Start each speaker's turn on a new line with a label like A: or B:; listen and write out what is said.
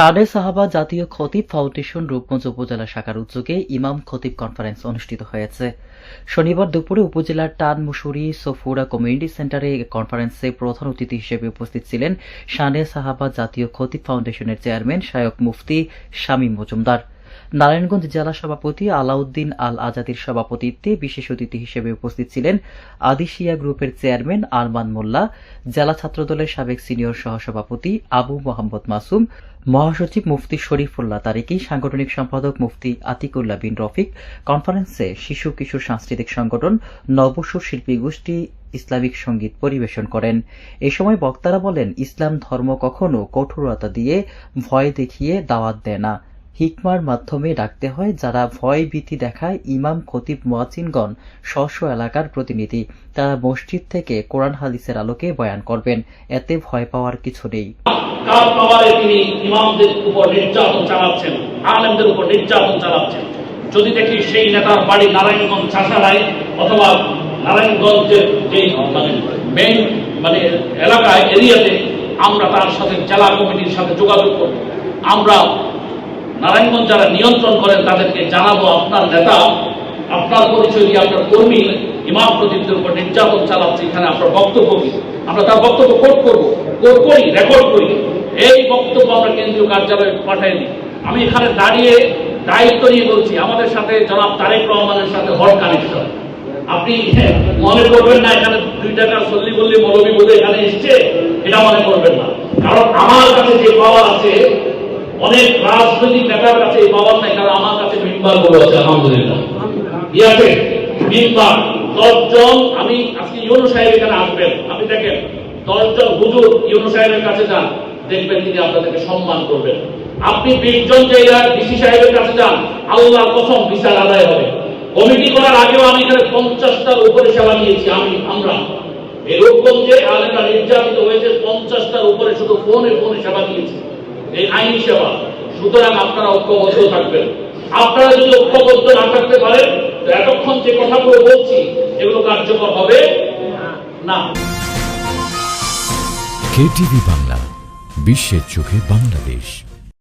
A: শানে সাহাবা জাতীয় খতিব ফাউন্ডেশন রূপগঞ্জ উপজেলা শাখার উদ্যোগে ইমাম খতিব কনফারেন্স অনুষ্ঠিত হয়েছে। শনিবার দুপুরে উপজেলার টান মুসুরি সফুরা কমিউনিটি সেন্টারে কনফারেন্সে প্রধান অতিথি হিসেবে উপস্থিত ছিলেন সানে সাহাবা জাতীয় খতিব ফাউন্ডেশনের চেয়ারম্যান শায়ক মুফতি শামীম মজুমদার। নারায়ণগঞ্জ জেলা সভাপতি আলাউদ্দিন আল আজাদির সভাপতিত্বে বিশেষ অতিথি হিসেবে উপস্থিত ছিলেন আদিশিয়া গ্রুপের চেয়ারম্যান আরমান মোল্লা, জেলা ছাত্রদলের সাবেক সিনিয়র সহসভাপতি আবু মোহাম্মদ মাসুম, মহাসচিব মুফতি শরীফুল্লাহ তারিকি, সাংগঠনিক সম্পাদক মুফতি আতিকুল্লাহ বিন রফিক, কনফারেন্সে শিশু কিশোর সাংস্কৃতিক সংগঠন নবসুর শিল্পী গোষ্ঠী ইসলামিক সংগীত পরিবেশন করেন। এ সময় বক্তারা বলেন, ইসলাম ধর্ম কখনো কঠোরতা দিয়ে ভয় দেখিয়ে দাওয়াত দেয় না। হিকমার মাধ্যমে ডাকতে হয়, যারা ভয় ভীতি দেখায় ইমাম, খতিব, মুয়াজ্জিনগণ স্ব স্ব এলাকার প্রতিনিধি। তারা মসজিদ থেকে কোরআন হাদিসের আলোকে বয়ান করবেন। এতে ভয় পাওয়ার কিছু নেই।
B: তিনি ইমামদের উপর নির্যাতন চালাচ্ছেন, আলেমদের উপর নির্যাতন চালাচ্ছেন। যদি দেখি সেই নেতার বাড়ি নারায়ণগঞ্জ চাষারায় অথবা নারায়ণগঞ্জের যে মানে মেইন মানে এলাকায়, এরিয়াতে আমরা তার সাথে জেলা কমিটির সাথে যোগাযোগ করব। আমরা নারায়ণগঞ্জ যারা নিয়ন্ত্রণ করেন, তাদেরকে জানাব আপনার নেতা, আপনার পরিচয় দিয়ে আপনার কর্মী, ইমাম প্রদীপদের উপর নির্যাতন চালাচ্ছে। এখানে আপনার বক্তব্য কি? আমরা তার বক্তব্য কোট করব, কোট করি রেকর্ড করি। এই বক্তব্য আমরা কেন্দ্রীয় কার্যালয়ে পাঠাই দিই। আমি এখানে দাঁড়িয়ে দায়িত্ব নিয়ে বলছি, আমাদের সাথে জনাব তারেক রহমানের সাথে হট কানেকশন আপনি মনে করবেন না, এখানে দুই টাকার সল্লি বললি মৌলবী বলে এখানে এসছে, এটা মনে করবেন না। কারণ আমার কাছে যে অনেক রাজনৈতিক নেতার কাছে নাই, কারণ আমার কাছে মেম্বারগুলো আছে, আলহামদুলিল্লাহ। মেম্বার, দশজন, আমি আজকে সাহেব এখানে আসবেন। আপনি দেখেন, দশজন হুজুর সাহেবের কাছে যান, দেখবেন তিনি আপনাদেরকে সম্মান করবেন। আপনি বিশজন জায়গায় ডিসি সাহেবের কাছে যান আল্লাহ কসম বিচার আদায় হবে। কমিটি করার আগেও আমি এখানে পঞ্চাশটার উপরে সেবা নিয়েছি, আমি, আমরা। এরকম রূপগঞ্জে আলেমরা নির্যাতিত হয়েছে, পঞ্চাশটার উপরে শুধু ফোনে ফোনে সেবা দিয়েছি এই আইন সেবা। সুতরাং আপনারা ঐক্যবদ্ধ থাকবেন। আপনারা যদি ঐক্যবদ্ধ না থাকতে পারেন, তো এতক্ষণ যে কথাগুলো বলছি, এগুলো কার্যকর হবে না।
C: কেটিভি বাংলা, বিশ্বের চোখে বাংলাদেশ।